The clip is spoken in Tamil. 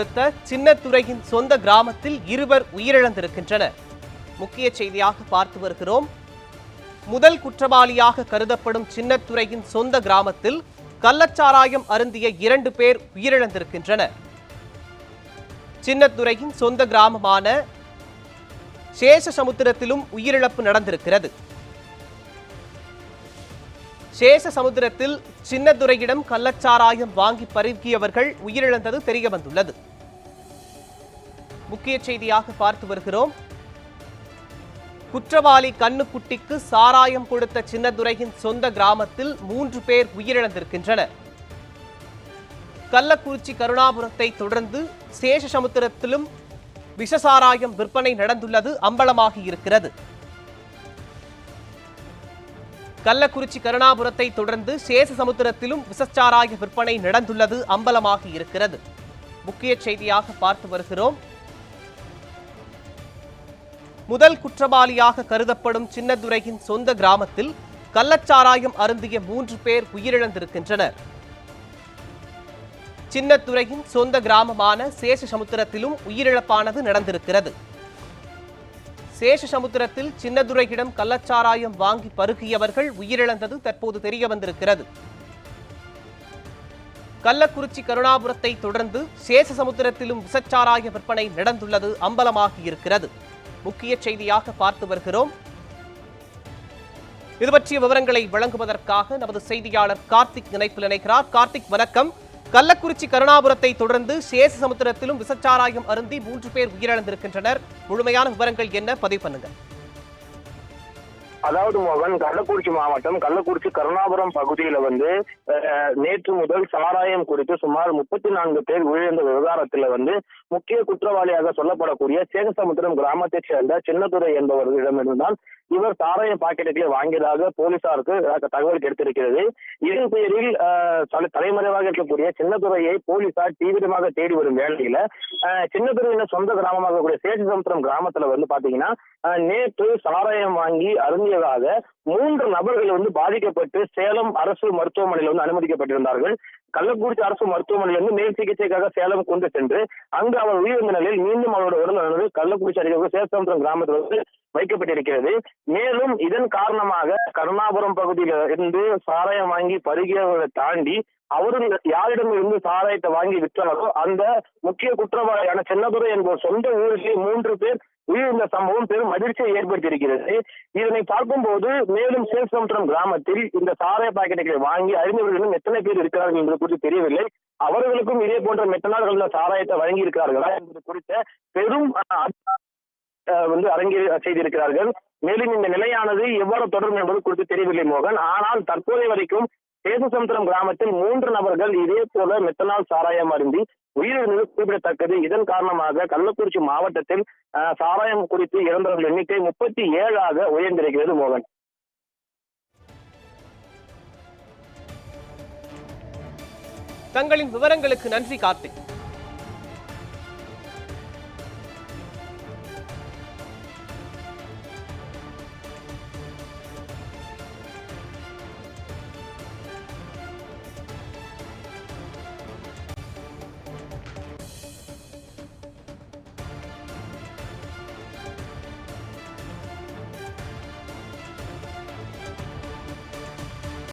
அடுத்த சின்னத்துறையின் சொந்த கிராமத்தில் இருவர் உயிரிழந்திருக்கின்றனர். முக்கிய செய்தியாக பார்த்து வருகிறோம். முதல் குற்றவாளியாக கருதப்படும் சின்னத்துறையின் சொந்த கிராமத்தில் கள்ளச்சாராயம் அருந்திய இரண்டு பேர் உயிரிழந்திருக்கின்றனர். சின்னத்துறையின் சொந்த கிராமமான சேஷசமுத்திரத்திலும் உயிரிழப்பு நடந்திருக்கிறது. சேஷ சமுத்திரத்தில் சின்னதுரையிடம் கள்ளச்சாராயம் வாங்கி பருகியவர்கள் உயிரிழந்தது தெரியவந்துள்ளது. முக்கிய செய்தியாக பார்த்து வருகிறோம். குற்றவாளி கண்ணுக்குட்டிக்கு சாராயம் கொடுத்த சின்னதுரையின் சொந்த கிராமத்தில் மூன்று பேர் உயிரிழந்திருக்கின்றனர். கள்ளக்குறிச்சி கருணாபுரத்தை தொடர்ந்து சேஷசமுத்திரத்திலும் விஷசாராயம் விற்பனை நடந்துள்ளது அம்பலமாகி இருக்கிறது. கள்ளக்குறிச்சி கருணாபுரத்தை தொடர்ந்து சேஷசமுத்திரத்திலும் விசச்சாராய விற்பனை நடந்துள்ளது அம்பலமாகி இருக்கிறது. முக்கிய செய்தியாக பார்த்து வருகிறோம். முதல் குற்றவாளியாக கருதப்படும் சின்னதுரையின் சொந்த கிராமத்தில் கள்ளச்சாராயம் அருந்திய மூன்று பேர் உயிரிழந்திருக்கின்றனர். சின்னத்துறையின் சொந்த கிராமமான சேஷசமுத்திரத்திலும் உயிரிழப்பானது நடந்திருக்கிறது. சேஷசமுத்திரத்தில் சின்னதுரையிடம் கள்ளச்சாராயம் வாங்கி பருகியவர்கள் உயிரிழந்தது தற்போது தெரிய வந்திருக்கிறது கள்ளக்குறிச்சி கருணாபுரத்தை தொடர்ந்து சேஷசமுத்திரத்திலும் விசச்சாராய விற்பனை நடந்துள்ளது அம்பலமாகி இருக்கிறது முக்கிய செய்தியாக பார்த்து வருகிறோம். இது பற்றிய விவரங்களை வழங்குவதற்காக நமது செய்தியாளர் கார்த்திக் இணைப்பில் இணைக்கிறார் கார்த்திக் வணக்கம். கள்ளக்குறிச்சி கருணாபுரத்தை தொடர்ந்து சேச சமுத்திரத்திலும் விசச்சாராயம் அருந்தி மூன்று பேர் உயிரிழந்திருக்கின்றனர். முழுமையான விவரங்கள் என்ன? பதிவு பண்ணுங்க. அதாவது மோகன் கள்ளக்குறிச்சி மாவட்டம் கள்ளக்குறிச்சி கருணாபுரம் பகுதியில வந்து அஹ், நேற்று முதல் சாராயம் குறித்து சுமார் முப்பத்தி நான்கு பேர் உயிரிழந்த விவகாரத்துல வந்து முக்கிய குற்றவாளியாக சொல்லப்படக்கூடிய சேகசமுத்திரம் கிராமத்தைச் சேர்ந்த சின்னதுரை என்பவர்களிடமிருந்தான் இவர் சாராய பாக்கெட்டுகளை வாங்கியதாக போலீசாருக்கு தகவல் கிடைத்திருக்கிறது. இதன் பேரில் தலைமறைவாக இருக்கக்கூடிய சின்னதுரையை போலீசார் தீவிரமாக தேடி வரும் வேளையில அஹ், சொந்த கிராமமாக கூடிய சேஷசமுத்திரம் கிராமத்துல வந்து பாத்தீங்கன்னா நேற்று சாராயம் வாங்கி அருந்தியதாக மூன்று நபர்கள் வந்து பாதிக்கப்பட்டு சேலம் அரசு மருத்துவமனையில் வந்து அனுமதிக்கப்பட்டிருந்தார்கள். கள்ளக்குறிச்சி அரசு மருத்துவமனையிலிருந்து மேல் சிகிச்சைக்காக சேலம் கொண்டு சென்று அங்கு அவர் உயிரிழந்த நிலையில் மீண்டும் அவரோட உடல்நலனது கள்ளக்குறிச்சி அருகே சேசமுத்திரம் கிராமத்தில் வந்து வைக்கப்பட்டிருக்கிறது. மேலும் இதன் காரணமாக கருணாபுரம் பகுதியில இருந்து சாராயம் வாங்கி பருகியவர்களை தாண்டி அவரும் யாரிடம் இருந்து சாராயத்தை வாங்கி விற்றாரோ அந்த முக்கிய குற்றவாளியான சின்னதுரை என்பவர் சொந்த ஊரிலே மூன்று பேர் உயிரிழந்த சம்பவம் பெரும் அதிர்ச்சியை ஏற்படுத்தியிருக்கிறது. இதனை பார்க்கும்போது மேலும் சேல்சமுத்திரம் கிராமத்தில் இந்த சாராய பாக்கெட்டுகளை வாங்கி அறிஞர்களும் எத்தனை பேர் இருக்கிறார்கள் என்பது குறித்து தெரியவில்லை. அவர்களுக்கும் இதே போன்ற மெத்தனார்கள் சாராயத்தை வழங்கி இருக்கிறார்களா என்பது குறித்த பெரும் அஹ், வந்து அரங்கி செய்திருக்கிறார்கள். மேலும் இந்த நிலையானது எவ்வாறு தொடரும் என்பது குறித்து தெரியவில்லை மோகன். ஆனால் தற்போதைய வரைக்கும் சேதுசமுத்திரம் கிராமத்தில் மூன்று நபர்கள் இதே போல மெத்தனால் சாராயம் அருந்தி உயிரிழந்தது குறிப்பிடத்தக்கது. இதன் காரணமாக கள்ளக்குறிச்சி மாவட்டத்தில் அஹ், சாராயம் குறித்து இறந்தவர்கள் எண்ணிக்கை முப்பத்தி ஏழாக உயர்ந்திருக்கிறது மோகன். தங்களின் விவரங்களுக்கு நன்றி கார்த்திக்.